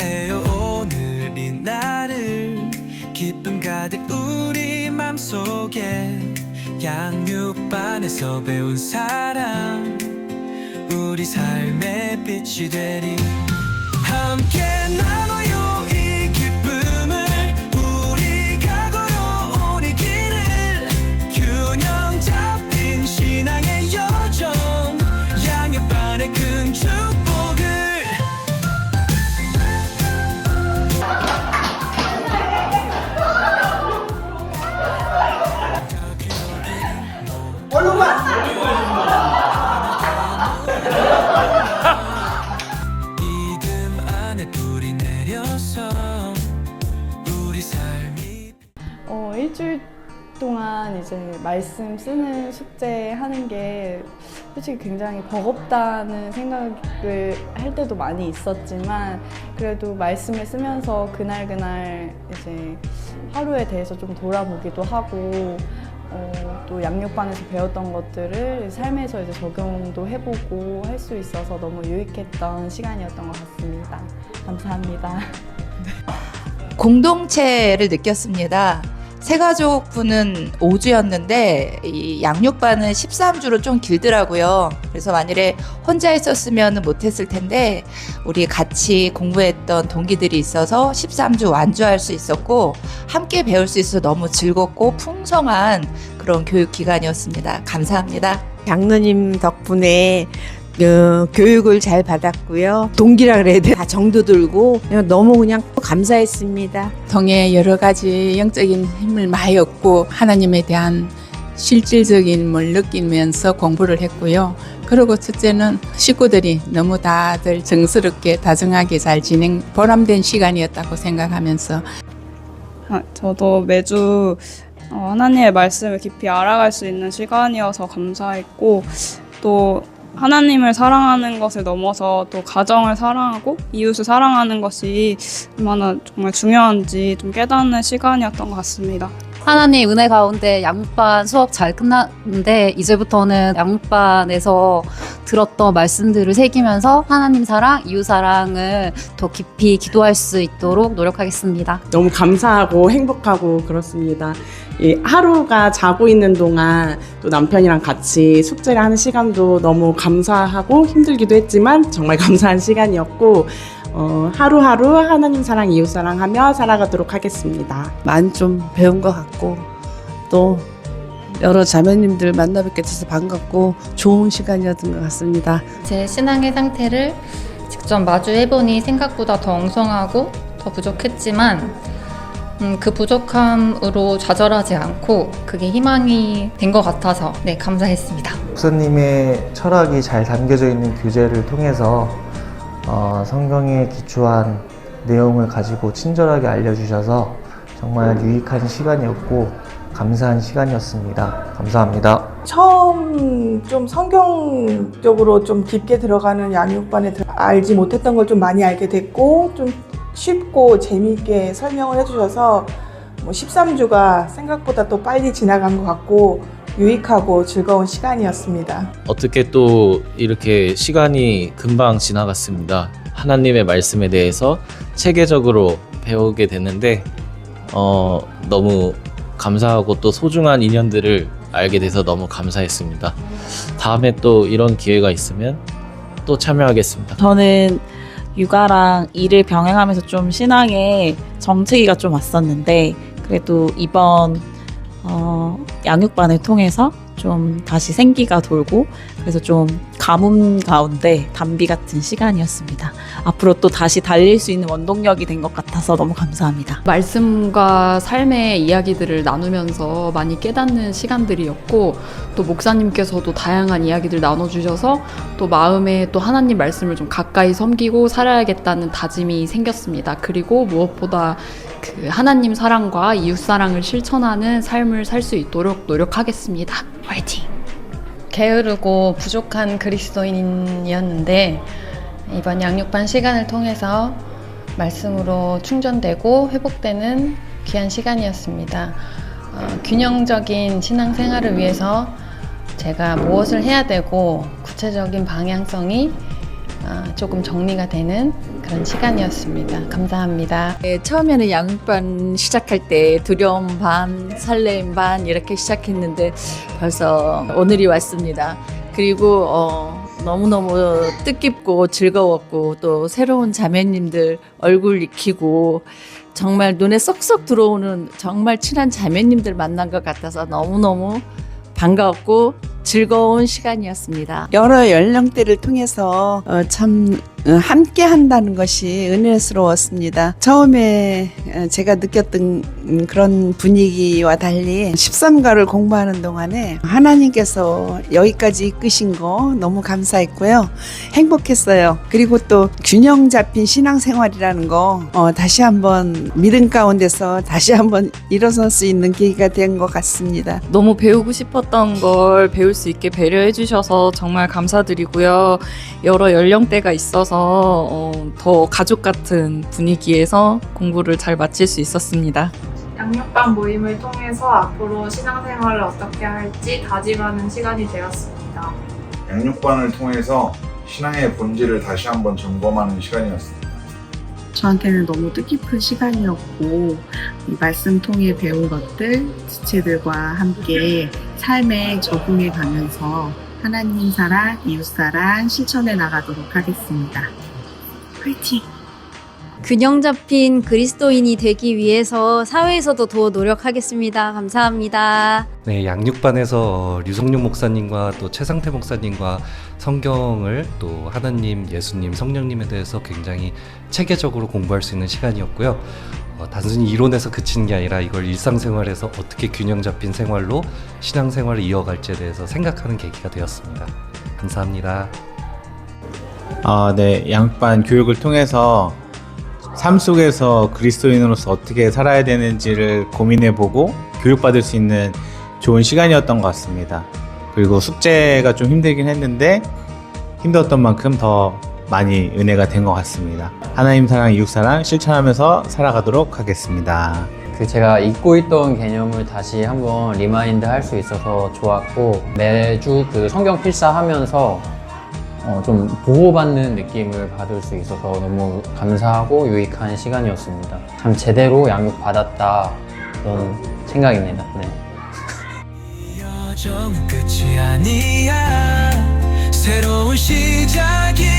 축하해요. 오늘 이 날을 기쁨 가득 우리 맘속에. 양육반에서 배운 사랑. 우리 삶의 빛이 되리. 함께 나눠 말씀 쓰는 숙제 하는 게 솔직히 굉장히 버겁다는 생각을 할 때도 많이 있었지만 그래도 말씀을 쓰면서 그날 그날 이제 하루에 대해서 좀 돌아보기도 하고 어, 또 양육반에서 배웠던 것들을 삶에서 이제 적용도 해보고 할 수 있어서 너무 유익했던 시간이었던 것 같습니다. 감사합니다. 공동체를 느꼈습니다. 새가족분은 5주였는데 이 양육반은 13주로 좀 길더라고요. 그래서 만일에 혼자 있었으면 못했을 텐데 우리 같이 공부했던 동기들이 있어서 13주 완주할 수 있었고 함께 배울 수 있어서 너무 즐겁고 풍성한 그런 교육 기간이었습니다. 감사합니다. 장로님 덕분에 어, 교육을 잘 받았고요. 동기라 그래야 돼. 다 정도 들고 그냥 너무 그냥 감사했습니다. 통해 여러 가지 영적인 힘을 많이 얻고 하나님에 대한 실질적인 걸 느끼면서 공부를 했고요. 그리고 첫째는 식구들이 너무 다들 정스럽게 다정하게 잘 진행 보람된 시간이었다고 생각하면서 아, 저도 매주 어, 하나님의 말씀을 깊이 알아갈 수 있는 시간이어서 감사했고 또 하나님을 사랑하는 것을 넘어서 또 가정을 사랑하고 이웃을 사랑하는 것이 얼마나 정말 중요한지 좀 깨닫는 시간이었던 것 같습니다. 하나님 은혜 가운데 양육반 수업 잘 끝났는데 이제부터는 양육반에서 들었던 말씀들을 새기면서 하나님 사랑, 이웃 사랑을 더 깊이 기도할 수 있도록 노력하겠습니다. 너무 감사하고 행복하고 그렇습니다. 이 하루가 자고 있는 동안 또 남편이랑 같이 숙제를 하는 시간도 너무 감사하고 힘들기도 했지만 정말 감사한 시간이었고 어, 하루하루 하나님 사랑, 이웃 사랑하며 살아가도록 하겠습니다. 많이 좀 배운 것 같고 또 여러 자매님들 만나 뵙게 돼서 반갑고 좋은 시간이었던 것 같습니다. 제 신앙의 상태를 직접 마주해보니 생각보다 더 엉성하고 더 부족했지만 음, 그 부족함으로 좌절하지 않고 그게 희망이 된 것 같아서 네 감사했습니다. 목사님의 철학이 잘 담겨져 있는 교재를 통해서 어, 성경에 기초한 내용을 가지고 친절하게 알려주셔서 정말 유익한 시간이었고 감사한 시간이었습니다. 감사합니다. 처음 좀 성경적으로 좀 깊게 들어가는 양육반에 들- 알지 못했던 걸 좀 많이 알게 됐고 좀 쉽고 재미있게 설명을 해주셔서 뭐 13주가 생각보다 또 빨리 지나간 것 같고 유익하고 즐거운 시간이었습니다. 어떻게 또 이렇게 시간이 금방 지나갔습니다. 하나님의 말씀에 대해서 체계적으로 배우게 됐는데 어, 너무 감사하고 또 소중한 인연들을 알게 돼서 너무 감사했습니다. 다음에 또 이런 기회가 있으면 또 참여하겠습니다. 저는 육아랑 일을 병행하면서 좀 신앙에 정체기가 좀 왔었는데 그래도 이번 어, 양육반을 통해서 좀 다시 생기가 돌고 그래서 좀 가뭄 가운데 담비 같은 시간이었습니다. 앞으로 또 다시 달릴 수 있는 원동력이 된 것 같아서 너무 감사합니다. 말씀과 삶의 이야기들을 나누면서 많이 깨닫는 시간들이었고 또 목사님께서도 다양한 이야기들 나눠주셔서 또 마음에 또 하나님 말씀을 좀 가까이 섬기고 살아야겠다는 다짐이 생겼습니다. 그리고 무엇보다 그 하나님 사랑과 이웃 사랑을 실천하는 삶을 살 수 있도록 노력하겠습니다. 화이팅! 게으르고 부족한 그리스도인이었는데 이번 양육반 시간을 통해서 말씀으로 충전되고 회복되는 귀한 시간이었습니다. 어, 균형적인 신앙생활을 위해서 제가 무엇을 해야 되고 구체적인 방향성이 아, 조금 정리가 되는 그런 시간이었습니다. 감사합니다. 네, 처음에는 양육반 시작할 때 두려움 반, 설렘 반 이렇게 시작했는데 벌써 오늘이 왔습니다. 그리고 어, 너무너무 뜻깊고 즐거웠고 또 새로운 자매님들 얼굴 익히고 정말 눈에 쏙쏙 들어오는 정말 친한 자매님들 만난 것 같아서 너무너무 반가웠고 즐거운 시간이었습니다. 여러 연령대를 통해서 어, 참 어, 함께 한다는 것이 은혜스러웠습니다. 처음에 어, 제가 느꼈던 음, 그런 분위기와 달리 13가를 공부하는 동안에 하나님께서 여기까지 이끄신 거 너무 감사했고요. 행복했어요. 그리고 또 균형 잡힌 신앙생활이라는 거 어, 다시 한번 믿음 가운데서 다시 한번 일어설 수 있는 계기가 된 것 같습니다. 너무 배우고 싶었던 걸 배울 수 있게 배려해 주셔서 정말 감사드리고요. 여러 연령대가 있어서 어, 더 가족 같은 분위기에서 공부를 잘 마칠 수 있었습니다. 양육반 모임을 통해서 앞으로 신앙생활을 어떻게 할지 다짐하는 시간이 되었습니다. 양육반을 통해서 신앙의 본질을 다시 한번 점검하는 시간이었습니다. 저한테는 너무 뜻깊은 시간이었고 이 말씀 통해 배운 것들 지체들과 함께 삶에 적응해 가면서 하나님 사랑, 이웃 사랑 실천해 나가도록 하겠습니다. 화이팅! 균형 잡힌 그리스도인이 되기 위해서 사회에서도 더 노력하겠습니다. 감사합니다. 네, 양육반에서 어, 류성룡 목사님과 또 최상태 목사님과 성경을 또 하나님, 예수님, 성령님에 대해서 굉장히 체계적으로 공부할 수 있는 시간이었고요. 어, 단순히 이론에서 그치는 게 아니라 이걸 일상생활에서 어떻게 균형 잡힌 생활로 신앙생활을 이어갈지에 대해서 생각하는 계기가 되었습니다. 감사합니다. 아, 네. 양육반 교육을 통해서 삶 속에서 그리스도인으로서 어떻게 살아야 되는지를 고민해보고 교육받을 수 있는 좋은 시간이었던 것 같습니다. 그리고 숙제가 좀 힘들긴 했는데 힘들었던 만큼 더 많이 은혜가 된 것 같습니다. 하나님 사랑, 이웃 사랑 실천하면서 살아가도록 하겠습니다. 그 제가 잊고 있던 개념을 다시 한번 리마인드 할 수 있어서 좋았고 매주 그 성경 필사하면서 어, 좀 보호받는 느낌을 받을 수 있어서 너무 감사하고 유익한 시간이었습니다. 참 제대로 양육 받았다 그런 생각입니다. 네. 여정은 끝이 아니야 새로운 시작이